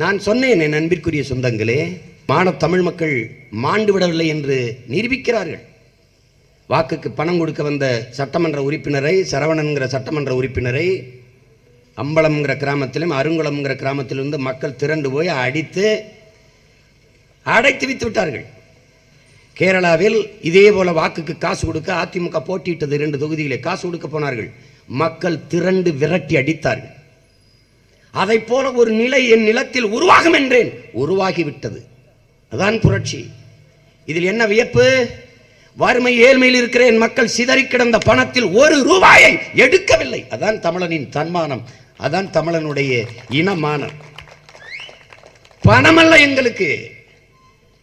நான் சொன்னேன் என் அன்பிற்குரிய சொந்தங்களே மாணவ தமிழ் மக்கள் மாண்டு விடவில்லை என்று நிரூபிக்கிறார்கள். வாக்குக்கு பணம் கொடுக்க வந்த சட்டமன்ற உறுப்பினரை சரவணன்கிற சட்டமன்ற உறுப்பினரை அம்பலம்ங்கிற கிராமத்திலும் அருங்குளம்ங்கிற கிராமத்திலிருந்து மக்கள் திரண்டு போய் அடித்து அடைத்து வைத்து விட்டார்கள். கேரளாவில் இதே போல வாக்குக்கு காசு கொடுக்க அதிமுக போட்டியிட்டது. இரண்டு தொகுதிகளை காசு கொடுக்க போனார்கள். மக்கள் திரண்டு விரட்டி அடித்தார்கள். அதை போல ஒரு நிலை என் நிலத்தில் உருவாகும் என்றேன். உருவாகிவிட்டது. அதான் புரட்சி. இதில் என்ன வியப்பு? வறுமை ஏழ்மையில் இருக்கிற என் மக்கள் சிதறி கிடந்த பணத்தில் ஒரு ரூபாயை எடுக்கவில்லை. அதான் தமிழனின் தன்மானம். அதான் தமிழனுடைய இனமானம். பணமல்ல எங்களுக்கு.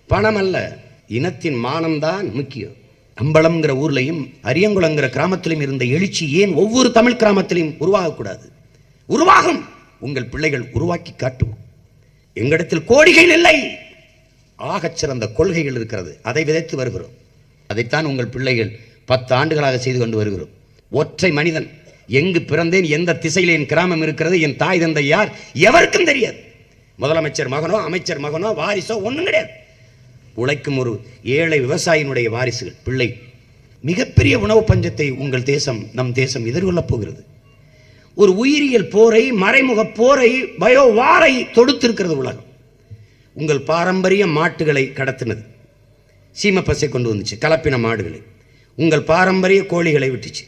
பணமல்ல. இனத்தின் மானம்தான் முக்கியம். அம்பலம்ங்கிற ஊர்லையும் அரியங்குளங்கிற கிராமத்திலும் இருந்த எழுச்சி ஏன் ஒவ்வொரு தமிழ் கிராமத்திலையும் உருவாகக்கூடாது? உருவாகும். உங்கள் பிள்ளைகள் உருவாக்கி காட்டுவோம் எங்களிடத்தில் கோடிகள் இல்லை. ஆகச் சிறந்த கொள்கைகள் இருக்கிறது. அதை விதைத்து வருகிறோம். அதைத்தான் உங்கள் பிள்ளைகள் பத்து ஆண்டுகளாக செய்து கொண்டு வருகிறோம். ஒற்றை மனிதன். எங்கு பிறந்தேன் எந்த திசையில் என் கிராமம் இருக்கிறது என் தாய் தந்தை யார் எவருக்கும் தெரியாது. முதலமைச்சர் மகனோ அமைச்சர் மகனோ வாரிசோ ஒன்றும் கிடையாது. உழைக்கும் ஒரு ஏழை விவசாயினுடைய வாரிசுகள். பிள்ளை மிகப்பெரிய உணவு பஞ்சத்தை உங்கள் தேசம் நம் தேசம் எதிர்கொள்ளப் போகிறது. ஒரு உயிரியல் போரை மறைமுக போரை பயோ வாரை தொடுத்திருக்கிறது உலகம். உங்கள் பாரம்பரிய மாட்டுகளை கடத்தினது. சீம பசை கொண்டு வந்துச்சு கலப்பின மாடுகளை. உங்கள் பாரம்பரிய கோழிகளை விட்டுச்சு.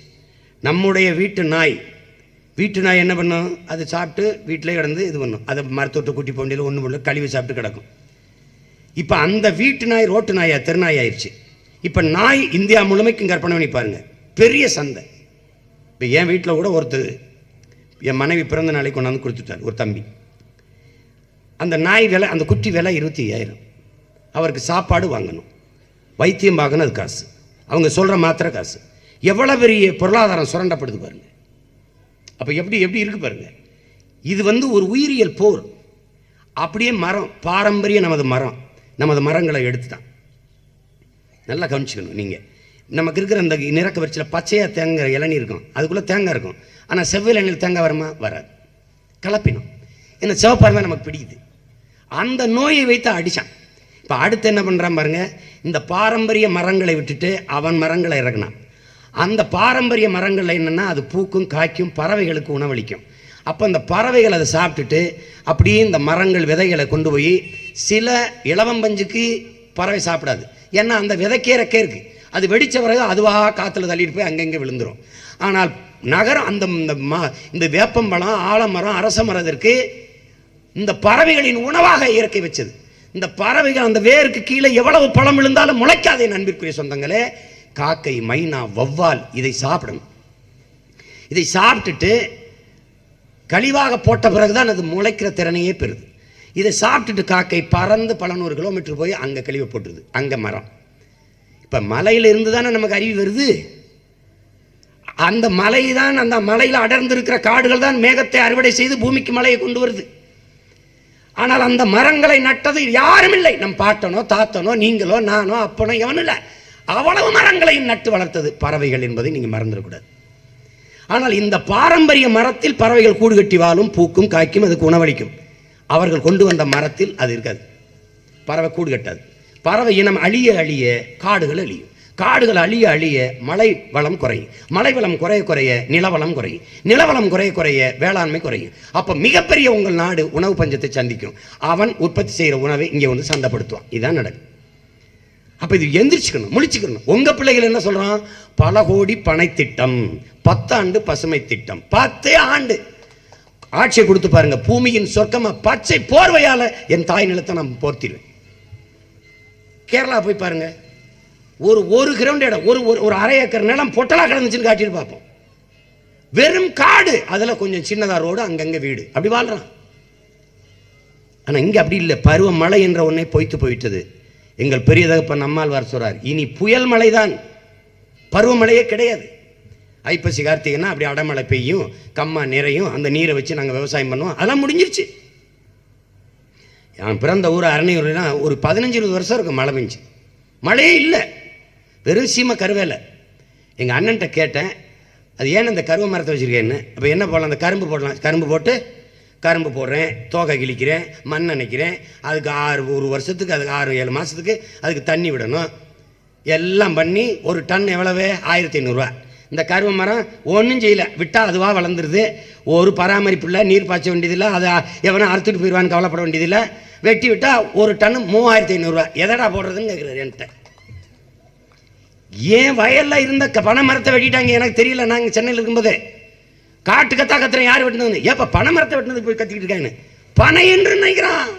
நம்முடைய வீட்டு நாய் வீட்டு நாய் என்ன பண்ணும்? அது சாப்பிட்டு வீட்டிலே கிடந்து இது பண்ணும். அதை மரத்தொட்டு குட்டி போண்டியில் ஒன்று பண்ணல கழிவு சாப்பிட்டு கிடக்கும். இப்போ அந்த வீட்டு நாய் ரோட்டு நாயா தெருநாய் ஆயிடுச்சு இப்போ நாய் இந்தியா முழுமைக்கும் கற்பனை பண்ணி பாருங்கள் பெரிய சந்தை. இப்போ என் வீட்டில் கூட ஒருத்தர் என் மனைவி பிறந்த நாளைக்கு கொண்டாந்து கொடுத்துட்டார் ஒரு தம்பி. அந்த நாய் விலை அந்த குட்டி விலை இருபத்தி ஐயாயிரம் அவருக்கு சாப்பாடு வாங்கணும். வைத்தியம் பார்க்கணும் அது காசு. அவங்க சொல்கிற மாத்திரை காசு. எவ்வளோ பெரிய பொருளாதாரம் சுரண்டப்படுது பாருங்கள் அப்போ எப்படி எப்படி இருக்கு பாருங்கள் இது வந்து ஒரு உயிரியல் போர். அப்படியே மரம் பாரம்பரிய நமது மரம் நமது மரங்களை எடுத்துட்டான். நல்லா கவனிச்சுக்கணும் நீங்கள் நமக்கு இருக்கிற அந்த நிறக்க வரிச்சில் பச்சையாக தேங்காய் இளநீர் இருக்கும். அதுக்குள்ளே தேங்காய் இருக்கும். ஆனால் செவ்வாய் இளநீர் தேங்காய் வருமா? வராது. கலப்பினம். ஏன்னா சிவப்பாக தான் நமக்கு பிடிக்குது. அந்த நோயை வைத்து அடித்தான் இப்போ அடுத்து என்ன பண்ணுறான் பாருங்க. இந்த பாரம்பரிய மரங்களை விட்டுட்டு அவன் மரங்களை இறக்குனான். அந்த பாரம்பரிய மரங்களில் என்னென்னா அது பூக்கும் காய்க்கும் பறவைகளுக்கு உணவளிக்கும். அப்போ அந்த பறவைகள் அதை சாப்பிட்டுட்டு அப்படியே இந்த மரங்கள் விதைகளை கொண்டு போய் சில இளவம்பஞ்சுக்கு பறவை சாப்பிடாது. ஏன்னா அந்த விதைக்கே ரெக்கே இருக்குது அது வெடித்த பிறகு அதுவாக காற்றுல தள்ளிட்டு போய் அங்கங்கே விழுந்துரும். ஆனால் நகரம் அந்த இந்த ம இந்த வேப்பம்பழம் ஆலமரம் அரச மரத்திற்கு இந்த பறவைகளின் உணவாக இயற்கை வச்சது. இந்த பறவைகள் அந்த வேருக்கு கீழே எவ்வளவு பழம் விழுந்தாலும் முளைக்காதே நண்பிற்குரிய சொந்தங்களே. காக்கை மைனா வவ்வால் இதை சாப்பிடணும். இதை சாப்பிட்டுட்டு கழிவாக போட்ட பிறகுதான் அது முளைக்கிற திறனையே பெறுது. இதை சாப்பிட்டுட்டு காக்கை பறந்து பல நூறு கிலோமீட்டர் போய் அங்கே கழிவை போட்டுருது. அங்கே மரம். இப்போ மலையிலிருந்து தானே நமக்கு அறிவு வருது? அந்த மலை தான் அந்த மலையில் அடர்ந்திருக்கிற காடுகள் தான் மேகத்தை அறுவடை செய்து பூமிக்கு மலையை கொண்டு வருது. ஆனால் அந்த மரங்களை நட்டது யாரும் இல்லை. நம் பாட்டனோ தாத்தனோ நீங்களோ நானோ அப்பனோ எவனும் இல்லை. அவ்வளவு மரங்களையும் நட்டு வளர்த்தது பறவைகள் என்பதை நீங்கள் மறந்துடக்கூடாது. ஆனால் இந்த பாரம்பரிய மரத்தில் பறவைகள் கூடு கட்டி வாழும் பூக்கும் காய்க்கும் அதுக்கு உணவளிக்கும். அவர்கள் கொண்டு வந்த மரத்தில் அது இருக்காது. பறவை கூடு கட்டாது. பறவை இனம் அழிய அழிய காடுகள் அழியும். காடுகள் அழிய அழிய மழை வளம் குறையும். மழை வளம் குறைய குறைய நிலவளம் குறையும். நிலவளம் குறைய குறைய வேளாண்மை குறையும். அப்போ மிகப்பெரிய உங்கள் நாடு உணவு பஞ்சத்தை சந்திக்கும். அவன் உற்பத்தி செய்கிற உணவை இங்கே வந்து சந்தைப்படுத்துவான். இதுதான் நடக்கும் அப்போ இது எந்திரிச்சுக்கணும் முழிச்சுக்கணும். உங்கள் பிள்ளைகள் என்ன சொல்கிறான் பல கோடி பனை திட்டம் பத்தாண்டு பசுமை திட்டம் பத்தே ஆண்டு. ஆட்சியை கொடுத்து பாருங்க பூமியின் சொர்க்கமாக பச்சை போர்வையால் என் தாய் நிலத்தை நான் போர்த்திடுவேன். கேரளா போய் பாருங்க. ஒரு ஒரு கிரவுண்ட் இடம் ஒரு ஒரு- ஒரு அரை ஏக்கர் நிலம் பொட்டலா கிடந்துச்சுன்னு காட்டிட்டு பார்ப்போம். வெறும் காடு அதில் கொஞ்சம் சின்னதா ரோடு அங்கங்கே வீடு. அப்படி வாழ்றான். ஆனால் இங்கே அப்படி இல்லை. பருவமழை என்ற ஒன்றை பொய்த்து போயிட்டது. எங்கள் பெரிய தகப்பன் வர சொல்றார் இனி புயல் மழைதான். பருவமழையே கிடையாது. ஐப்பசி கார்த்திகைன்னா அப்படி அடமழை பெய்யும் கம்மா நிறையும் அந்த நீரை வச்சு நாங்கள் விவசாயம் பண்ணுவோம். அதெல்லாம் முடிஞ்சிருச்சு. நான் பிறந்த ஊர் அரணையூர்னா ஒரு பதினஞ்சு இருபது வருஷம் இருக்கும் மழை பெஞ்சு. மழையே இல்லை. வெறும் சீமை கருவேலை. எங்கள் அண்ணன்ட்ட கேட்டேன் அது ஏன் அந்த கருவை மரத்தை வச்சுருக்கேன்னு? அப்போ என்ன போடலாம்? அந்த கரும்பு போடலாம். கரும்பு போட்டு கரும்பு போடுறேன் தோகை கிழிக்கிறேன் மண் அணைக்கிறேன். அதுக்கு ஆறு ஒரு வருஷத்துக்கு அதுக்கு ஆறு ஏழு மாதத்துக்கு அதுக்கு தண்ணி விடணும். எல்லாம் பண்ணி ஒரு டன் எவ்வளவு? ஆயிரத்தி ஐநூறுரூவா இந்த கருவ மரம் ஒன்றும் செய்யல. விட்டால் அதுவாக வளர்ந்துருது. ஒரு பராமரிப்பு இல்லை நீர் பாய்ச்ச வேண்டியதில்லை அதை எவனா அறுத்துட்டு போயிடுவான்னு கவலைப்பட வேண்டியதில்லை. வெட்டி விட்டால் ஒரு டன்னு மூவாயிரத்தி ஐநூறுரூவா எதடா போடுறதுன்னு கேட்குறாரு என்கிட்ட. ஏன் வயலில் இருந்த க- பனை மரத்தை வெட்டிட்டாங்க. எனக்கு தெரியல நாங்கள் சென்னையில் இருக்கும்போது. காட்டு கத்தா கத்துறேன் யார் வெட்டினது ஏப்பா பனை மரத்தை வெட்டினது போய் கத்திக்கிட்டு இருக்காங்க பனை என்று நினைக்கிறான்.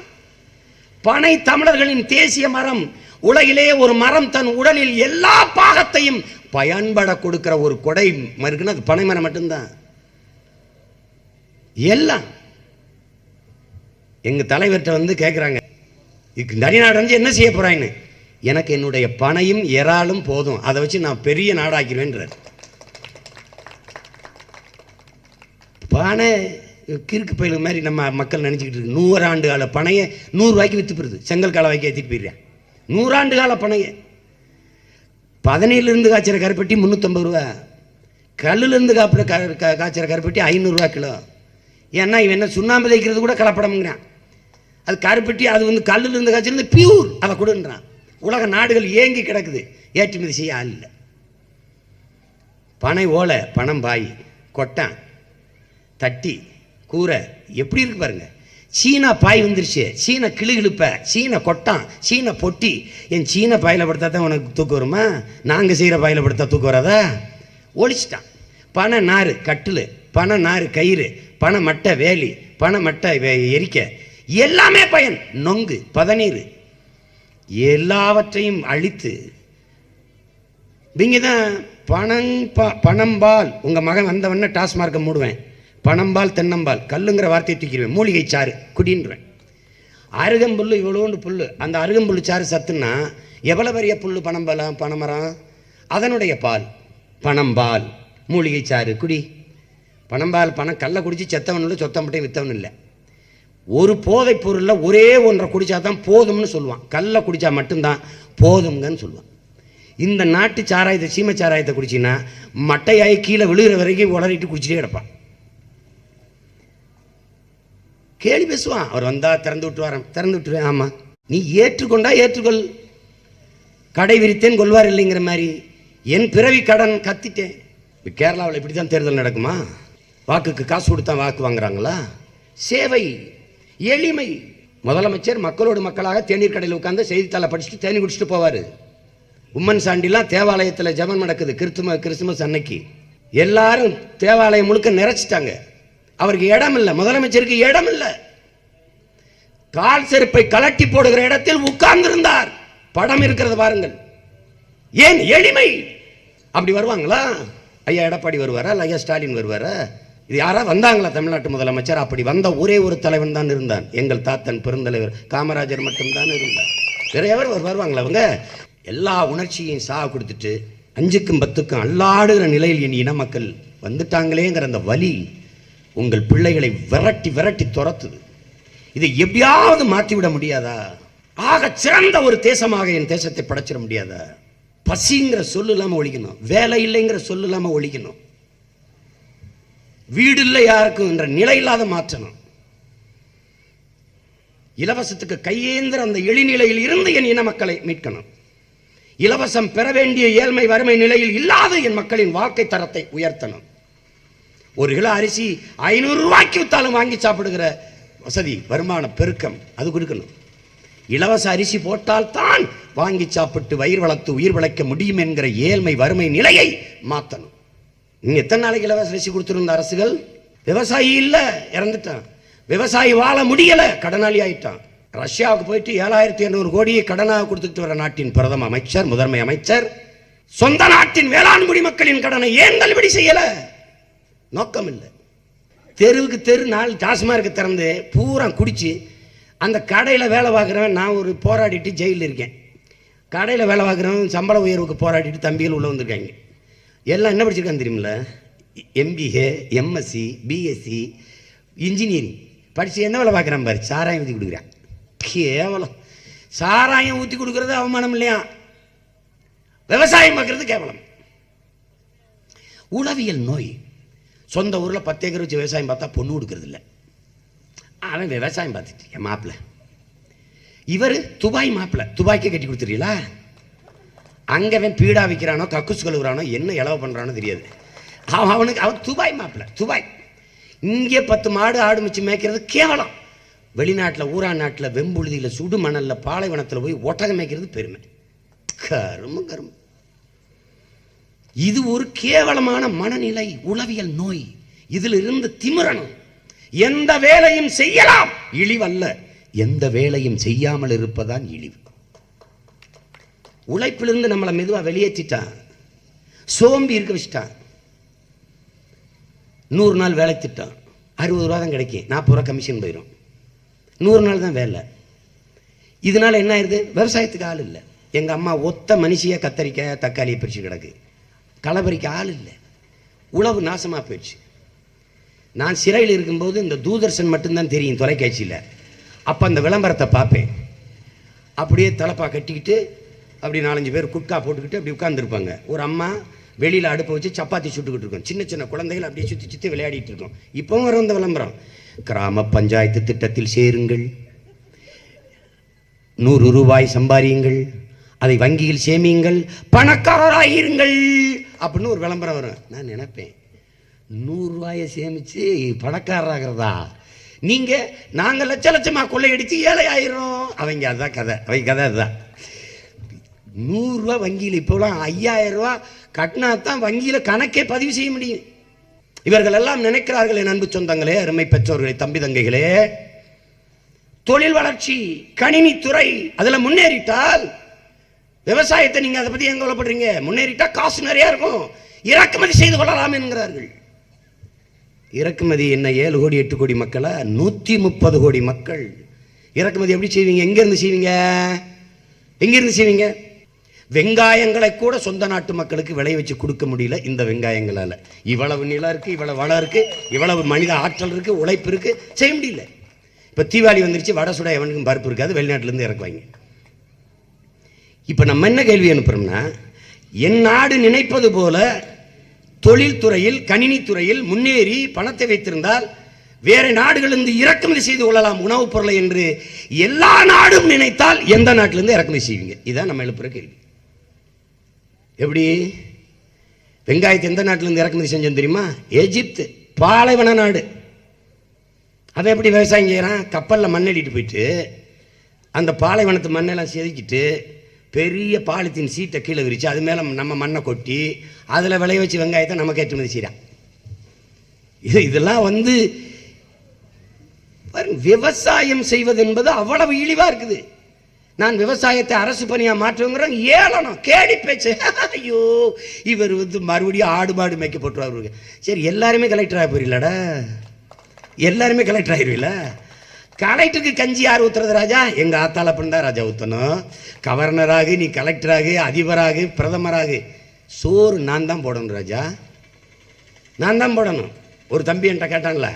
பனை தமிழர்களின் தேசிய மரம். உலகிலே ஒரு மரம் தன் உடலில் எல்லா பாகத்தையும் பயன்பட கொடுக்கிற ஒரு கொடை இருக்குன்னா அது பனைமரம் மட்டும்தான். எல்லாம். எங்கள் தலைவர்கிட்ட வந்து கேட்குறாங்க இதுக்கு தனிநாடு வந்து என்ன செய்ய போகிறாங்கன்னு எனக்கு என்னுடைய பனையும் இறாலும் போதும். அதை வச்சு நான் பெரிய நாடாக்கிடுவேன்றார். பனை கிறுக்கு பயிலு மாதிரி நம்ம மக்கள் நினச்சிக்கிட்டு இருக்கு. நூறாண்டு கால பனையை நூறுரூவாய்க்கு விற்று போயிடுது செங்கல் கால வாய்க்கு ஏற்றிட்டு போயிடுறேன் நூறாண்டு கால பனையை. பதினேழுலேருந்து காய்ச்சிற கருப்பட்டி முந்நூற்றம்பது ரூபா. கல்லுலேருந்து காப்பிட க க- காய்ச்சிற கருப்பட்டி ஐநூறுரூவா கிலோ. ஏன்னா இவன் என்ன சுண்ணாம்பு தைக்கிறது கூட கலப்படம்ங்கிறான். அது கருப்பட்டி அது வந்து கல்லுலேருந்து காய்ச்சிருந்து பியூர் அதை கொடுன்றான். உலக நாடுகள் ஏங்கி கிடக்குது. ஏற்றுமதி செய்ய ஆள் இல்லை. பனை ஓலை பணம் பாய் கொட்டான் தட்டி கூரை எப்படி இருக்கு பாருங்கள் சீனா பாய் வந்துருச்சு. சீன கிளுகிழுப்ப சீன கொட்டான் சீன பொட்டி. என் சீன பாயில் படுத்தா தான் உனக்கு தூக்கம் வருமா? நாங்கள் செய்கிற பாயில் படுத்தா தூக்கம் வராதா? ஒழிச்சிட்டான். பனை நார் கட்டில் பனை நார் கயிறு பனை மட்டை வேலி பனை மட்டை எரிக்க. எல்லாமே பயன். நொங்கு பதநீர். எல்லாவற்றையும் அழித்து. இவங்க தான் பணம் பா பணம்பால் உங்கள் மகன் வந்தவொடனே டாஸ்மார்க்கை மூடுவேன். பணம்பால் தென்னம்பால் கல்லுங்கிற வார்த்தையை தூக்கிடுவேன். மூலிகை சாறு குடின்றுவேன் அருகம்புல் இவ்வளோண்டு புல் அந்த அருகம்புல் சாறு சத்துன்னா எவ்வளோ பெரிய புல் பனம்பலம் பணமரம்? அதனுடைய பால் பணம்பால். மூலிகை சாறு குடி. பனம்பால் பணம் கல்லை குடித்து செத்தவன் இல்லை சொத்தம் மட்டும் வித்தவன் இல்லை. ஒரு போதைப் பொருளில் ஒரே ஒன்றை குடிச்சா தான் போதும்னு சொல்லுவான். கல்லை குடித்தா மட்டும்தான் போதுங்கன்னு சொல்லுவான். இந்த நாட்டு சாராயத்தை சீமை சாராயத்தை குடிச்சின்னா மட்டையாகி கீழே விழுகிற வரைக்கும் உளறிட்டு குடிச்சிட்டே கிடப்பான். கேலி பேசுவான். அவர் வந்தால் திறந்து விட்டுவாராம் திறந்து விட்டுருவேன் ஆமாம் நீ ஏற்றுக்கொண்டா ஏற்றுக்கொள். கடை விரித்தேன் கொள்வார் இல்லைங்கிற மாதிரி. என் பிறவி கடன் கத்திட்டேன். இப்போ கேரளாவில் இப்படி தான் தேர்தல் நடக்குமா? வாக்குக்கு காசு கொடுத்தா வாக்கு வாங்குறாங்களா? சேவை எளிமை. முதலமைச்சர் மக்களோடு மக்களாக தேநீர் கடையில் உட்காந்து செய்தித்தாளை படிச்சுட்டு தேனி குடிச்சிட்டு போவார். உம்மன் சாண்டிலாம் தேவாலயத்தில் ஜபம் நடக்குது. கிறிஸ்தும கிறிஸ்துமஸ் அன்னைக்கு. எல்லாரும் தேவாலயம் முழுக்க நிறைச்சிட்டாங்க. அவருக்கு இடம் இல்லை முதலமைச்சருக்கு இடம் இல்லை கால் செருப்பை கலட்டி போடுகிற இடத்தில் உட்கார்ந்திருந்தார். படம் இருக்கிறது பாருங்கள். ஏன் எளிமை? அப்படி வருவாங்களா? ஐயா எடப்பாடி வருவாரா? இல்லை ஐயா ஸ்டாலின் வருவாரா? இது யாரா வந்தாங்களா தமிழ்நாட்டு முதலமைச்சர்? அப்படி வந்த ஒரே ஒரு தலைவன் தான் இருந்தான். எங்கள் தாத்தன் பெருந்தலைவர் காமராஜர் மட்டும்தான் இருந்தார். வேற எவர் வருவாங்களா அவங்க? எல்லா உணர்ச்சியையும் சா கொடுத்துட்டு அஞ்சுக்கும் பத்துக்கும் அல்லாடுகிற நிலையில் என் இன மக்கள் வந்துட்டாங்களேங்கிற அந்த வலி உங்கள் பிள்ளைகளை விரட்டி விரட்டி துரத்துது. இதை எப்படியாவது மாற்றிவிட முடியாதா? ஆக சிறந்த ஒரு தேசமாக என் தேசத்தை படைச்சிட முடியாதா? பசிங்கிற சொல்லு இல்லாமல் ஒழிக்கணும். வேலை இல்லைங்கிற சொல்லு இல்லாமல் ஒழிக்கணும். வீடு இல்லை யாருக்கும் என்ற நிலை இல்லாத மாற்றணும். இலவசத்துக்கு கையேந்திர அந்த எளிநிலையில் இருந்து என் இன மக்களை மீட்கணும். இலவசம் பெற வேண்டிய ஏழ்மை வறுமை நிலையில் இல்லாத என் மக்களின் வாழ்க்கை தரத்தை உயர்த்தணும். ஒரு கிலோ அரிசி ஐநூறு ரூபாய்க்கு வித்தாலும் வாங்கி சாப்பிடுகிற வசதி வருமான பெருக்கம் அது கொடுக்கணும். இலவச அரிசி போட்டால் தான் வாங்கி சாப்பிட்டு வயிறு வளர்த்து உயிர் வளைக்க முடியும் என்கிற ஏழ்மை வறுமை நிலையை மாற்றணும் நீங்கள் எத்தனை நாளைக்கு இலவச அரிசி கொடுத்துருந்த அரசுகள்? விவசாயி இல்லை இறந்துட்டான். விவசாயி வாழ முடியலை கடனாளி ஆயிட்டான். ரஷ்யாவுக்கு போயிட்டு ஏழாயிரத்தி எண்ணூறு கோடியை கடனாக கொடுத்துட்டு வர நாட்டின் பிரதம அமைச்சர் முதன்மை அமைச்சர் சொந்த நாட்டின் வேளாண் குடிமக்களின் கடனை ஏன் தள்ளுபடி செய்யலை? நோக்கம் இல்லை தெருவுக்கு தெரு நாள் டாஸ்மார்க்கு திறந்து பூரா குடித்து அந்த கடையில் வேலை பார்க்குறவன் நான் ஒரு போராடிட்டு ஜெயிலில் இருக்கேன். கடையில் வேலை பார்க்குறவன் சம்பள உயர்வுக்கு போராடிட்டு தம்பிகள் உள்ளே வந்திருக்காங்க. எல்லாம் என்ன படிச்சிருக்கான்னு தெரியுமில்ல? எம்பிஏ எம்எஸ்சி பிஎஸ்சி இன்ஜினியரிங் படித்து என்ன வேலை பார்க்குறான் பாரு? சாராயம் ஊற்றி கொடுக்குறான். கேவலம். சாராயம் ஊற்றி கொடுக்குறது அவமானம் இல்லையா? விவசாயம் பார்க்குறது கேவலம். உளவியல் நோய். சொந்த ஊரில் பத்து ஏக்கர் வச்சு விவசாயம் பார்த்தா பொண்ணு கொடுக்கறது இல்லை. அவன் விவசாயம் பார்த்துட்டு என் மாப்பிள்ள இவர் துபாய் மாப்பிள்ள துபாய்க்கே கட்டி கொடுத்துறீங்களா? அங்கே அவன் பீடா விற்கிறானோ கக்குஸ் கழுவுறானோ என்ன இளவு பண்ணுறானோ தெரியாது. அவன் அவனுக்கு அவன் துபாய் மாப்பிள்ள துபாய். இங்கே பத்து மாடு ஆடு மிச்சு மேய்க்கிறது கேவலம். வெளிநாட்டில் ஊரா நாட்டில் வெம்புழுதியில் சுடு மணலில் பாலைவனத்தில் போய் ஒட்டகம் மேய்க்கிறது பெருமை. கரும கரும்பு இது ஒரு கேவலமான மனநிலை உளவியல் நோய். இதிலிருந்து திமிரணும். எந்த வேலையும் செய்யலாம். இழிவல்ல. எந்த வேலையும் செய்யாமல் இருப்பதான் இழிவு. உழைப்பிலிருந்து நம்மளை மெதுவாக வெளியேற்றிட்டான். சோம்பி இருக்க வச்சுட்டான். நூறு நாள் வேலை திட்டம். அறுபது ரூபா தான் கிடைக்கும். நாற்பது ரூபா கமிஷன் போயிடும் நூறு நாள் தான் வேலை. இதனால என்ன ஆயிடுது விவசாயத்துக்கு ஆள் இல்லை. எங்க அம்மா ஒத்த மனுஷிய கத்தரிக்காய் தக்காளியை பிரித்து கிடக்கு. களபரிக்கு ஆள் இல்லை. உழவு நாசமாக போயிடுச்சு. நான் சிறையில் இருக்கும்போது இந்த தூதர்ஷன் மட்டும்தான் தெரியும் தொலைக்காட்சியில். அப்போ அந்த விளம்பரத்தை பார்ப்பேன். அப்படியே தலப்பா கட்டிக்கிட்டு அப்படி நாலஞ்சு பேர் குட்கா போட்டுக்கிட்டு அப்படி உட்காந்துருப்பாங்க ஒரு அம்மா வெளியில் அடுப்பை வச்சு சப்பாத்தி சுட்டுக்கிட்டு இருக்கோம். சின்ன சின்ன குழந்தைகள் அப்படியே சுற்றி சுற்றி விளையாடிட்டு இருக்கோம். இப்போவும் வரும் அந்த விளம்பரம். கிராம பஞ்சாயத்து திட்டத்தில் சேருங்கள். நூறு ரூபாய் சம்பாரியுங்கள் அதை வங்கியில் சேமியுங்கள். பணக்காரராயிருங்கள். அப்படின்னு ஒரு விளம்பரம் வரும். நான் நினைப்பேன். நூறுரூவாயை சேமித்து பணக்காரராகிறதா? நீங்கள் நாங்கள் லட்ச லட்சமாக கொள்ளையடித்து ஏழை ஆயிரும் அவங்க அதுதான் கதை. அவங்க கதை அதுதான். நூறுரூவா வங்கியில் இப்போலாம் ஐயாயிரரூவா கட்டினா தான் வங்கியில் கணக்கே பதிவு செய்ய முடியும். இவர்கள் எல்லாம் நினைக்கிறார்கள் என் அன்பு சொந்தங்களே அருமை பெற்றோர்களே தம்பி தங்கைகளே. தொழில் வளர்ச்சி கணினித்துறை அதில் முன்னேறிட்டால் விவசாயத்தை நீங்கள் அதை பற்றி எங்கே கவலைப்படுறீங்க? முன்னேறிட்டா காசு நிறையா இருக்கும். இறக்குமதி செய்து கொள்ளலாம் என்கிறார்கள். இறக்குமதி என்ன ஏழு கோடி எட்டு கோடி மக்களை? நூற்றி முப்பது கோடி மக்கள். இறக்குமதி எப்படி செய்வீங்க? எங்கேருந்து செய்வீங்க? எங்கேருந்து செய்வீங்க? வெங்காயங்களை கூட சொந்த நாட்டு மக்களுக்கு விளைய வச்சு கொடுக்க முடியல இந்த வெங்காயங்களால். இவ்வளவு நிலம் இருக்குது இவ்வளவு வளம் இருக்குது இவ்வளவு மனித ஆற்றல் இருக்குது உழைப்பு இருக்குது செய்ய முடியல. இப்போ தீபாவளி வந்துருச்சு வடை சுட எவனுக்கும் பருப்பு இருக்காது வெளிநாட்டிலேருந்து இறக்குவாங்க. இப்போ நம்ம என்ன கேள்வி அனுப்புறோம்னா என் நாடு நினைப்பது போல தொழில்துறையில் கணினித்துறையில் முன்னேறி பணத்தை வைத்திருந்தால் வேறு நாடுகளிலிருந்து இறக்குமதி செய்து கொள்ளலாம் உணவுப் பொருளை என்று எல்லா நாடும் நினைத்தால் எந்த நாட்டிலிருந்து இறக்குமதி செய்வீங்க? இதான் நம்ம எழுப்புற கேள்வி. எப்படி? வெங்காயத்தை எந்த நாட்டிலிருந்து இறக்குமதி செஞ்சோம் தெரியுமா? எஜிப்து பாலைவன நாடு. அதை எப்படி விவசாயம் செய்கிறான் கப்பலில் மண்ணெடிட்டு போயிட்டு அந்த பாலைவனத்து மண்ணெல்லாம் செதுக்கிட்டு பெரிய பாலித்தீன் சீட்டை கீழே விரிச்சு அது மேலே நம்ம மண்ணை கொட்டி அதில் விளைய வச்சு வெங்காயத்தை நமக்கு ஏற்றுமதி செய்கிறான் இது இதெல்லாம் வந்து விவசாயம் செய்வது என்பது அவ்வளவு இழிவாக இருக்குது. நான் விவசாயத்தை அரசு பணியாக மாற்றுங்கிறேன் ஏளனம் கேடி பேச்சு. ஐயோ இவர் வந்து மறுபடியும் ஆடு மாடு மேய்க்க போட்டுருவாரு. சரி எல்லாருமே கலெக்டர் ஆக போயிடலடா எல்லாருமே கலெக்டர் ஆயிடுவீங்களா கலெக்டருக்கு கஞ்சி யார் ஊத்துறது ராஜா? எங்க ஆத்தால பண்ணா ராஜா ஊத்தணும். கவர்னராகு நீ கலெக்டராகு அதிபராகு பிரதமராகு. சோறு நான் தான் போடணும் ராஜா. நான் தான் போடணும். ஒரு தம்பி என்கிட்ட கேட்டாங்களே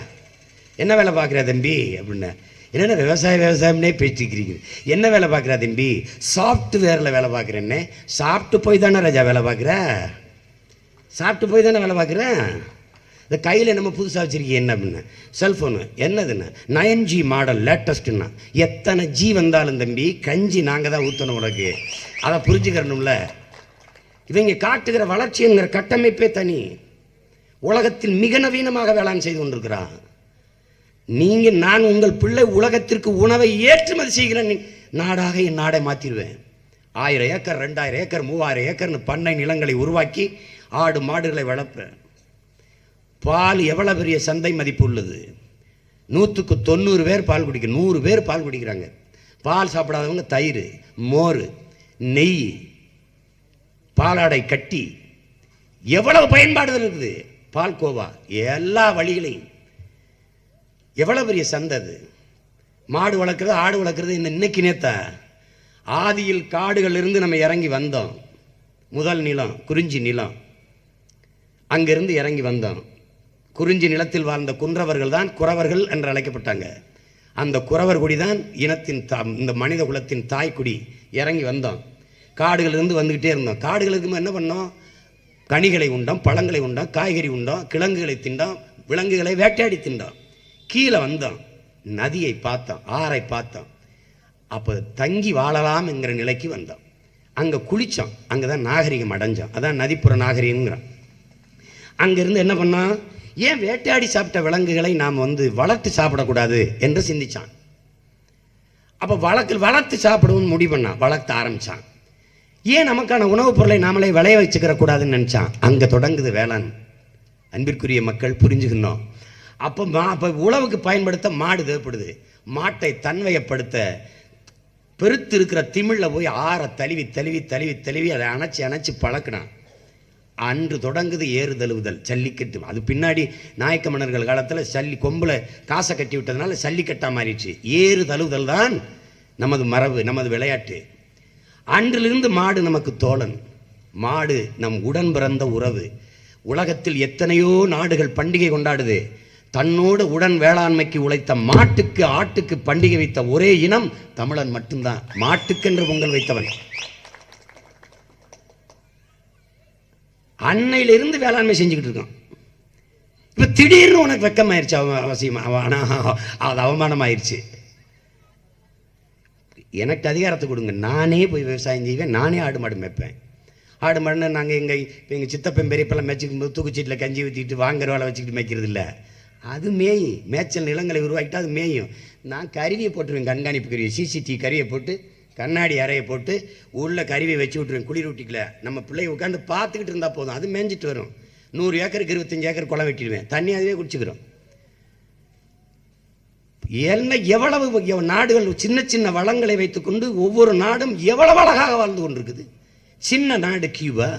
என்ன வேலை பார்க்குற தம்பி? அப்படின்னு என்னென்ன விவசாய விவசாயம்னே பேசிக்கிறீங்க. என்ன வேலை பார்க்குறா தம்பி? சாஃப்ட்வேரில் வேலை பார்க்குறேன்னே சாப்பிட்டு போய் தானே ராஜா வேலை பார்க்குற? சாப்பிட்டு போய் தானே வேலை பார்க்குறேன் இந்த கையில் நம்ம புதுசாக வச்சுருக்கீங்க என்ன அப்படின்னு? செல்ஃபோனு என்னதுன்னு? நயன் ஜி மாடல் லேட்டஸ்ட்டுன்னா எத்தனை ஜி வந்தாலும் தம்பி கஞ்சி நாங்கள் தான் ஊற்றணும் உனக்கு. அதை புரிஞ்சுக்கிறணும்ல? இவங்க காட்டுகிற வளர்ச்சிங்கிற கட்டமைப்பே தனி. உலகத்தில் மிக நவீனமாக வேளாண் செய்து கொண்டிருக்கிறான். நீங்கள் நான் உங்கள் பிள்ளை உலகத்திற்கு உணவை ஏற்றுமதி செய்கிற நாடாக என் நாடை மாற்றிடுவேன் ஆயிரம் ஏக்கர் ரெண்டாயிரம் ஏக்கர் மூவாயிரம் ஏக்கர்னு பண்ணை நிலங்களை உருவாக்கி ஆடு மாடுகளை வளர்ப்பேன். பால் எவ்வளோ பெரிய சந்தை மதிப்பு உள்ளது? நூற்றுக்கு தொண்ணூறு பேர் பால் குடிக்க நூறு பேர் பால் குடிக்கிறாங்க. பால் சாப்பிடாதவங்க தயிர் மோர் நெய் பாலாடை கட்டி. எவ்வளவு பயன்பாடுகள் இருக்குது? பால் கோவா எல்லா வழிகளையும். எவ்வளோ பெரிய சந்தை அது? மாடு வளர்க்குறது ஆடு வளர்க்குறது இந்த இன்னைக்கு நேத்தா. ஆதியில் காடுகளிலிருந்து நம்ம இறங்கி வந்தோம். முதல் நிலம் குறிஞ்சி நிலம். அங்கேருந்து இறங்கி வந்தோம். குறிஞ்சி நிலத்தில் வாழ்ந்த குன்றவர்கள் தான் குறவர்கள் என்று அழைக்கப்பட்டாங்க. அந்த குறவர் குடி தான் இனத்தின் தா இந்த மனித குலத்தின் தாய்க்குடி இறங்கி வந்தோம். காடுகளிலிருந்து இருந்து வந்துக்கிட்டே இருந்தோம். காடுகளுக்கு என்ன பண்ணோம்? கனிகளை உண்டோம் பழங்களை உண்டோம் காய்கறி உண்டோம் கிழங்குகளை திண்டோம் விலங்குகளை வேட்டையாடி திண்டோம். கீழே வந்தோம். நதியை பார்த்தோம் ஆறை பார்த்தோம். அப்போ தங்கி வாழலாம்ங்கிற நிலைக்கு வந்தோம். அங்கே குளித்தோம் அங்கே தான் நாகரிகம் அடைஞ்சோம். அதான் நதிப்புற நாகரிகங்கிறோம் அங்கேருந்து என்ன பண்ணோம்? ஏன் வேட்டையாடி சாப்பிட்ட விலங்குகளை நாம் வந்து வளர்த்து சாப்பிடக்கூடாது என்று சிந்திச்சான். அப்போ வளர்க்கு வளர்த்து சாப்பிடுவோம்னு முடிவு பண்ணான் வளர்த்து ஆரம்பிச்சான். ஏன் நமக்கான உணவுப் பொருளை நாமளே விளைய வச்சுக்கிற கூடாதுன்னு நினச்சான்? அங்கே தொடங்குது வேளாண். அன்பிற்குரிய மக்கள் புரிஞ்சுக்கணும். அப்போ மா அப்போ உழவுக்கு பயன்படுத்த மாடு தேவைப்படுது. மாட்டை தன்வயப்படுத்த பெருத்து இருக்கிற திமிழில் போய் ஆற தழுவி தழுவி தழுவி தழுவி அதை அணைச்சி அணைச்சி பழக்கினான். அன்று தொடங்குது ஏறு தழுவுதல் ஜல்லிக்கட்டு. அது பின்னாடி நாயக்க மன்னர்கள் காலத்தில் சல்லி கொம்பில் காசை கட்டி விட்டதுனால சல்லிக்கட்டாக மாறிடுச்சு. ஏறு தழுவுதல் தான் நமது மரபு நமது விளையாட்டு. அன்றிலிருந்து மாடு நமக்கு தோழன். மாடு நம் உடன் பிறந்த உறவு. உலகத்தில் எத்தனையோ நாடுகள் பண்டிகை கொண்டாடுது. தன்னோடு உடன் வேளாண்மைக்கு உழைத்த மாட்டுக்கு ஆட்டுக்கு பண்டிகை வைத்த ஒரே இனம் தமிழன் மட்டும்தான். மாட்டுக்கென்று பொங்கல் வைத்தவன். அன்னையிலிருந்து வேளாண்மை செஞ்சுக்கிட்டு இருக்கோம் இப்போ திடீர்னு உனக்கு வெக்கமாயிருச்சு அவ அவசியமாக ஆனால் ஆனா அது அவமானமாயிருச்சு. எனக்கு அதிகாரத்தை கொடுங்க. நானே போய் விவசாயம் செய்வேன். நானே ஆடு மாடு மேய்ப்பேன். ஆடு மாடுன்னு நாங்கள் எங்கள் இப்போ எங்கள் சித்தப்பன் பெரியப்பெல்லாம் மேய்ச்சிக்கும் போது தூக்குச்சீட்டில் கஞ்சி ஊற்றிட்டு வாங்குற வேலை வச்சுக்கிட்டு மேய்க்கிறது இல்லை. அது மேயும். மேய்ச்சல் நிலங்களை உருவாக்கிட்டு அது மேயும். நான் கருவியை போட்டுருவேன். கண்காணிப்பு கருவி சிசிடிவி கருவியை போட்டு கண்ணாடி அறையை போட்டு உள்ள கருவியை வச்சு விட்ருவேன் குளிரூட்டிக்கல. நம்ம பிள்ளை உட்காந்து பார்த்துக்கிட்டு இருந்தால் போதும். அது மேய்ஞ்சிட்டு வரும். நூறு ஏக்கருக்கு இருபத்தஞ்சு ஏக்கர் குளம் வெட்டிடுவேன். தண்ணி அதுவே குடிச்சுக்கிறோம். என்ன எவ்வளவு நாடுகள் சின்ன சின்ன வளங்களை வைத்துக்கொண்டு ஒவ்வொரு நாடும் எவ்வளவு அழகாக வாழ்ந்து கொண்டிருக்குது. சின்ன நாடு கியூபா.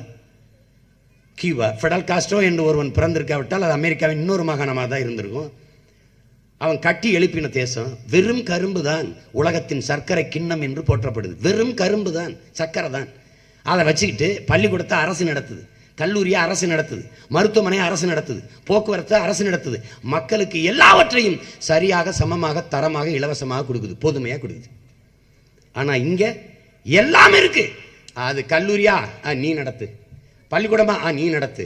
கியூபா ஃபெடல் காஸ்ட்ரோ என்று ஒருவன் பிறந்திருக்காவிட்டால் அது அமெரிக்காவின் இன்னொரு மாகாணமாக தான் இருந்திருக்கும். அவன் கட்டி எழுப்பின தேசம் வெறும் கரும்பு தான் உலகத்தின் சர்க்கரை கிண்ணம் என்று போற்றப்படுது. வெறும் கரும்பு தான் சர்க்கரை தான் அதை வச்சுக்கிட்டு பள்ளிக்கூடத்தை அரசு நடத்துது கல்லூரியை அரசு நடத்துது மருத்துவமனையை அரசு நடத்துது போக்குவரத்தை அரசு நடத்துது. மக்களுக்கு எல்லாவற்றையும் சரியாக சமமாக தரமாக இலவசமாக கொடுக்குது பொதுமையாக கொடுக்குது. ஆனால் இங்கே எல்லாமே இருக்கு. அது கல்லூரியா? ஆ, நீ நடத்து. பள்ளிக்கூடமா? ஆ நீ நடத்து.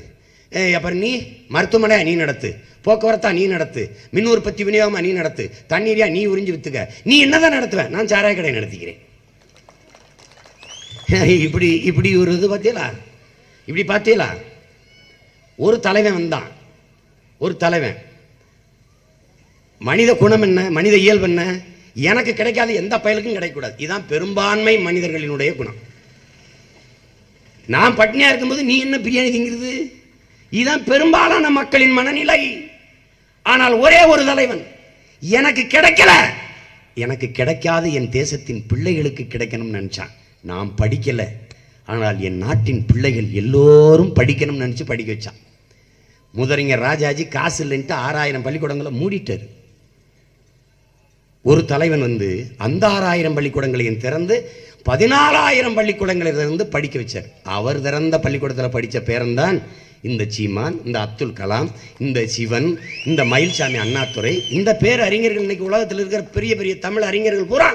அப்புறம் நீ மருத்துவமனையா? நீ நடத்து. போக்குவரத்தா நீ நடத்து. மின் உற்பத்தி விநியோகமா நீ நடத்து. தண்ணீரியா நீ உறிஞ்சு வித்துக்க. நீ என்னதான் நடத்துவ? நான் சாராய கடை நடத்திக்கிறேன். இப்படி இப்படி ஒரு இது பார்த்தீங்களா இப்படி பார்த்தீங்களா ஒரு தலைவன் வந்தான். ஒரு தலைவன். மனித குணம் என்ன? மனித இயல்பு என்ன? எனக்கு கிடைக்காத எந்த பயலுக்கும் கிடைக்கக்கூடாது. இதுதான் பெரும்பான்மை மனிதர்களினுடைய குணம். நான் பட்னியா இருக்கும்போது நீ என்ன பிரியாணி திங்கிறது? இதுதான் பெரும்பாலான மக்களின் மனநிலை. ஆனால் ஒரே ஒரு தலைவன். எனக்கு கிடைக்கல. எனக்கு கிடைக்காது என் தேசத்தின் பிள்ளைகளுக்கு கிடைக்கணும்னு நினைச்சான். நான் படிக்கல. ஆனால் என் நாட்டின் பிள்ளைகள் எல்லோரும் படிக்கணும்னு நினைச்சு படிக்க வச்சான். முதறிஞர் ராஜாஜி காசு இல்லைன்ட்டு ஆறாயிரம் பள்ளிக்கூடங்களை மூடிட்டாரு. ஒரு தலைவன் வந்து அந்த ஆறாயிரம் பள்ளிக்கூடங்களையும் திறந்து பதினாலாயிரம் பள்ளிக்கூடங்களிலிருந்து படிக்க வச்சார். அவர் திறந்த பள்ளிக்கூடத்தில் படித்த பேரன்தான் இந்த சீமான் இந்த அப்துல் கலாம் இந்த சிவன் இந்த மயில்சாமி அண்ணாதுரை இந்த பேர் அறிஞர்கள் இன்னைக்கு உலகத்தில் இருக்கிற பெரிய பெரிய தமிழ் அறிஞர்கள் பூரா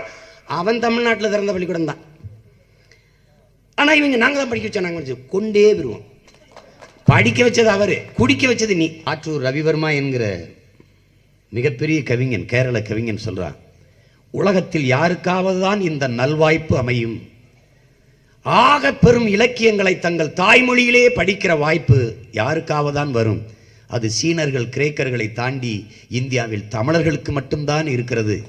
அவன் தமிழ்நாட்டில் திறந்த பள்ளிக்கூடம் தான். ஆனால் இவங்க நாங்கள் தான் படிக்க வச்சோம் நாங்கள் வச்சு கொண்டே வருவோம் படிக்க வச்சது அவர் குடிக்க வச்சது நீ. ஆற்றூர் ரவிவர்மா என்கிற மிகப்பெரிய கவிஞன் கேரள கவிஞன் சொல்கிறான் உலகத்தில் யாருக்காவது தான் இந்த நல்வாய்ப்பு அமையும்? ஆக பெரும் இலக்கியங்களை தங்கள் தாய்மொழியிலே படிக்கிற வாய்ப்பு யாருக்காவதான் வரும்? அது சீனர்கள் கிரேக்கர்களை தாண்டி இந்தியாவில் தமிழர்களுக்கு மட்டும்தான் இருக்கிறது.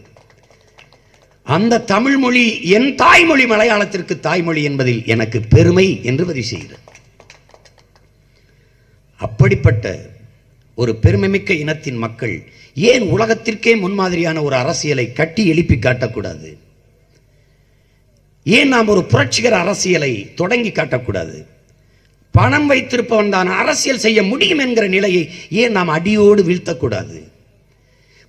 அந்த தமிழ் மொழி என் தாய்மொழி மலையாளத்திற்கு தாய்மொழி என்பதில் எனக்கு பெருமை என்று பதிவு செய்கிறது அப்படிப்பட்ட ஒரு பெருமைமிக்க இனத்தின் மக்கள் ஏன் உலகத்திற்கே முன்மாதிரியான ஒரு அரசியலை கட்டி எழுப்பி காட்டக்கூடாது? ஏன் நாம் ஒரு புரட்சிகர அரசியலை தொடங்கி காட்டக்கூடாது? பணம் வைத்திருப்பவன் தான் அரசியல் செய்ய முடியும் என்கிற நிலையை ஏன் நாம் அடியோடு வீழ்த்தக்கூடாது?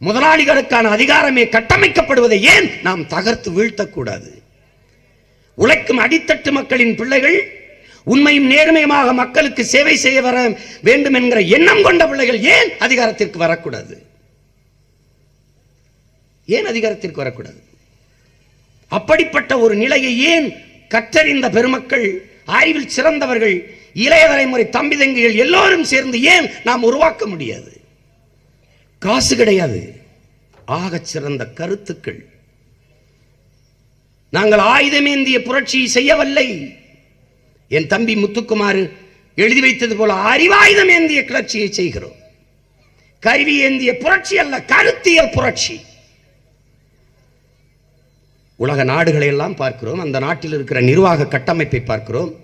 முதலாளிகளுக்கான அதிகாரமே கட்டமைக்கப்படுவதை ஏன் நாம் தகர்த்து வீழ்த்தக்கூடாது? உழைக்கும் அடித்தட்டு மக்களின் பிள்ளைகள் உண்மையும் நேர்மையுமாக மக்களுக்கு சேவை செய்ய வர வேண்டும் என்கிற எண்ணம் கொண்ட பிள்ளைகள் ஏன் அதிகாரத்திற்கு வரக்கூடாது? ஏன் அதிகாரத்திற்கு வரக்கூடாது? அப்படிப்பட்ட ஒரு நிலையை ஏன் கற்றறிந்த பெருமக்கள் அறிவில் சிறந்தவர்கள் இளைய தலைமுறை தம்பி தங்கிகள் எல்லோரும் சேர்ந்து ஏன் நாம் உருவாக்க முடியாது? காசு கிடையாது. ஆகச் சிறந்த கருத்துக்கள். நாங்கள் ஆயுதமேந்திய புரட்சி செய்யவில்லை. என் தம்பி முத்துக்குமார் எழுதி வைத்தது போல அறிவாயுதம் ஏந்திய கிளர்ச்சியை செய்கிறோம். கருவி ஏந்திய புரட்சி அல்ல கருத்தியல் புரட்சி. உலக நாடுகளை எல்லாம் பார்க்கிறோம். அந்த நாட்டில் இருக்கிற நிர்வாக கட்டமைப்பை பார்க்கிறோம்.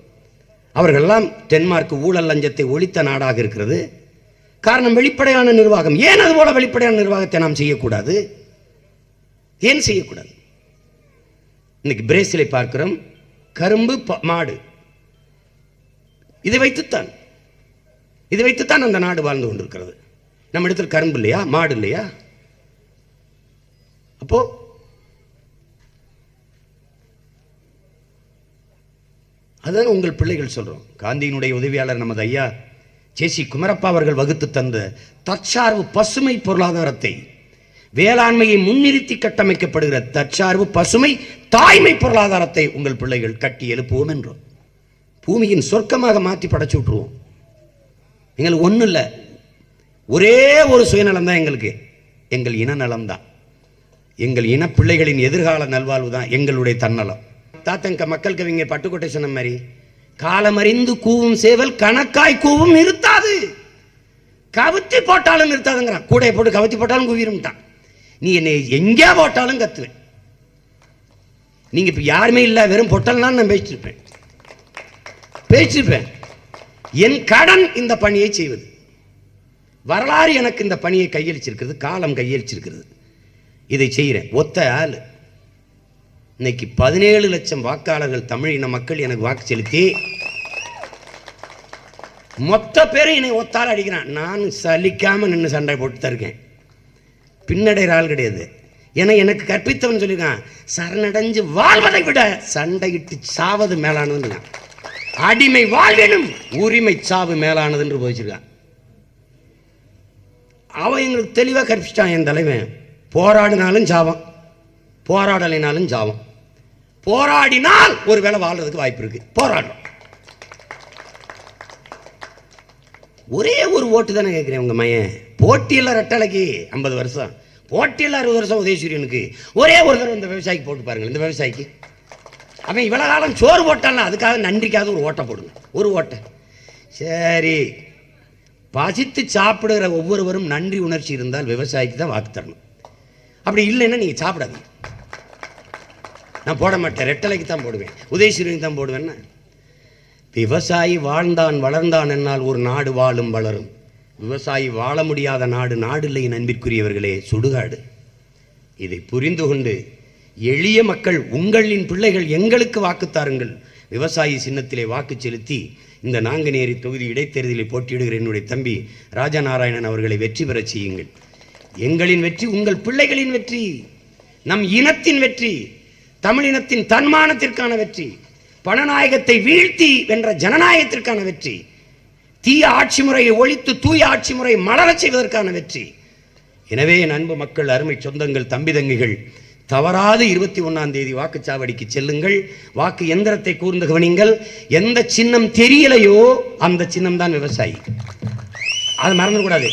அவர்களெல்லாம் டென்மார்க் ஊழல் லஞ்சத்தை ஒழித்த நாடாக இருக்கிறது. காரணம் வெளிப்படையான நிர்வாகம். ஏன் அது போல வெளிப்படையான நிர்வாகத்தை நாம் செய்யக்கூடாது? ஏன் செய்யக்கூடாது? இன்னைக்கு பிரேசிலை பார்க்கிறோம். கரும்பு ப- மாடு. இதை வைத்துத்தான். இதை வைத்துத்தான் அந்த நாடு வாழ்ந்து கொண்டிருக்கிறது. நம்ம இடத்துல கரும்பு இல்லையா? மாடு இல்லையா? அப்போது அதுதான் உங்கள் பிள்ளைகள் சொல்கிறோம் காந்தியினுடைய உதவியாளர் நமது ஐயா ஜேசி குமரப்பா அவர்கள் வகுத்து தந்த தற்சார்பு பசுமை பொருளாதாரத்தை வேளாண்மையை முன்னிறுத்தி கட்டமைக்கப்படுகிற தற்சார்பு பசுமை தாய்மை பொருளாதாரத்தை உங்கள் பிள்ளைகள் கட்டி எழுப்புவோம் என்றோம். பூமியின் சொர்க்கமாக மாற்றி படைச்சு விட்டுருவோம். எங்களுக்கு ஒன்றும் இல்லை. ஒரே ஒரு சுயநலம் தான் எங்களுக்கு. எங்கள் இனநலம் தான். எங்கள் இன பிள்ளைகளின் எதிர்கால நல்வாழ்வு தான் எங்களுடைய தன்னலம். தாத்தங்க மக்கள் கவிஞர் பட்டுக்கோட்டை சொன்ன மாதிரி காலமறிந்து கூவும் சேவல் கணக்காய் கூவும் நிறுத்தாது. கவுத்தி போட்டாலும் நிறுத்தாதுங்கிறான். கூடையை போட்டு கவுத்தி போட்டாலும் கூவிரும்ட்டான். நீ என்னை எங்கே போட்டாலும் கத்துவேன். நீங்க இப்ப யாருமே இல்லை வெறும் பொட்டல்னா நான் பேசிருப்பேன் பேசிருப்பேன் என் கடன் இந்த பணியை செய்வது. வரலாறு எனக்கு இந்த பணியை கையளிச்சிருக்கிறது காலம் கையளிச்சிருக்கிறது. இதை செய்கிறேன். ஒத்த ஆள். இன்னைக்கு பதினேழு லட்சம் வாக்காளர்கள் தமிழ் இன மக்கள் எனக்கு வாக்கு செலுத்தி மொத்த பேரும் என்னை ஒத்தால் அடிக்கிறான். நான் சலிக்காமல் நின்று சண்டை போட்டு தான் இருக்கேன். பின்னடைகிற ஆள் கிடையாது. ஏன்னா எனக்கு கற்பித்தவன் சொல்லியிருக்கான் சரணடைஞ்சு வாழ்வதை விட சண்டையிட்டு சாவது மேலானது அடிமை வாழ்வேனும் உரிமை சாவு மேலானது என்று போதிச்சிருக்கான் அவன் எங்களுக்கு தெளிவாக கற்பிச்சிட்டான் என் தலைவன். போராடினாலும் சாவம் போராடலைனாலும் சாவம் போராடினால் ஒரு வேளை வாழ்றதுக்கு வாய்ப்பு இருக்கு. போராடணும். ஒரே ஒரு ஓட்டு தானே கேட்குறேன் உங்க மையன். போட்டியில் ரெட்டலைக்கு ஐம்பது வருஷம். போட்டியில் அறுபது வருஷம் உதயசூரியனுக்கு. ஒரே ஒரு தடவை இந்த விவசாயிக்கு போட்டு பாருங்கள் இந்த விவசாயிக்கு. அவன் இவ்வளோ காலம் சோறு போட்டான்ல அதுக்காக நன்றிக்காக ஒரு ஓட்டை போடுங்க. ஒரு ஓட்டை. சரி. பசித்து சாப்பிடுகிற ஒவ்வொருவரும் நன்றி உணர்ச்சி இருந்தால் விவசாயிக்கு தான் வாக்கு தரணும். அப்படி இல்லைன்னா நீங்கள் சாப்பிடாதீங்க. நான் போட மாட்டேன். ரெட்டலைக்கு தான் போடுவேன். உதயசூரியனுக்கு தான் போடுவேன்னா? விவசாயி வாழ்ந்தான் வளர்ந்தான் என்னால் ஒரு நாடு வாழும் வளரும். விவசாயி வாழ முடியாத நாடு நாடு இல்லை நண்பிற்குரியவர்களே அன்பிற்குரியவர்களே சுடுகாடு. இதை புரிந்து கொண்டு எளிய மக்கள் உங்களின் பிள்ளைகள் எங்களுக்கு வாக்கு தாருங்கள். விவசாயி சின்னத்திலே வாக்கு செலுத்தி இந்த நாங்குநேரி தொகுதி இடைத்தேர்தலில் போட்டியிடுகிற என்னுடைய தம்பி ராஜநாராயணன் அவர்களை வெற்றி பெறச் செய்யுங்கள். எங்களின் வெற்றி உங்கள் பிள்ளைகளின் வெற்றி. நம் இனத்தின் வெற்றி. தமிழினத்தின் தன்மானத்திற்கான வெற்றி பணநாயகத்தை வீழ்த்தி வென்ற ஜனநாயகத்திற்கான வெற்றி தீய ஆட்சி முறையை ஒழித்து தூய ஆட்சி முறை மலரச் செய்வதற்கான வெற்றி. எனவே என் அன்பு மக்கள் அருமை சொந்தங்கள் தம்பி தங்கிகள் தவறாது இருபத்தி ஒன்றாம் தேதி வாக்குச்சாவடிக்கு செல்லுங்கள். வாக்கு எந்திரத்தை கூர்ந்து கவனிங்கள். எந்த சின்னம் தெரியலையோ அந்த சின்னம் தான் விவசாயி. அது மறந்துடக்கூடாது.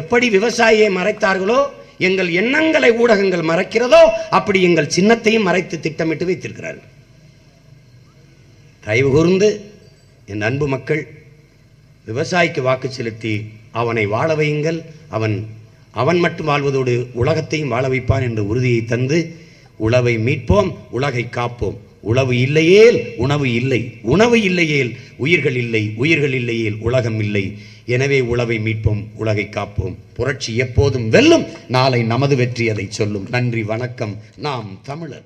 எப்படி விவசாயியை மறைத்தார்களோ எங்கள் எண்ணங்களை ஊடகங்கள் மறைக்கிறதோ அப்படி எங்கள் சின்னத்தையும் மறைத்து திட்டமிட்டு வைத்திருக்கிறார்கள். தயவு கூர்ந்து என் அன்பு மக்கள் விவசாயிக்கு வாக்கு செலுத்தி அவனை வாழ வையுங்கள். அவன் அவன் மட்டும் வாழ்வதோடு உலகத்தையும் வாழ வைப்பான் என்ற உறுதியை தந்து உழவை மீட்போம் உலகை காப்போம். உழவு இல்லையேல் உணவு இல்லை. உணவு இல்லையேல் உயிர்கள் இல்லை. உயிர்கள் இல்லையேல் உலகம் இல்லை. எனவே உழவை மீட்போம் உலகை காப்போம். புரட்சி எப்போதும் வெல்லும். நாளை நமது வெற்றி அதை சொல்லும். நன்றி வணக்கம். நாம் தமிழர்.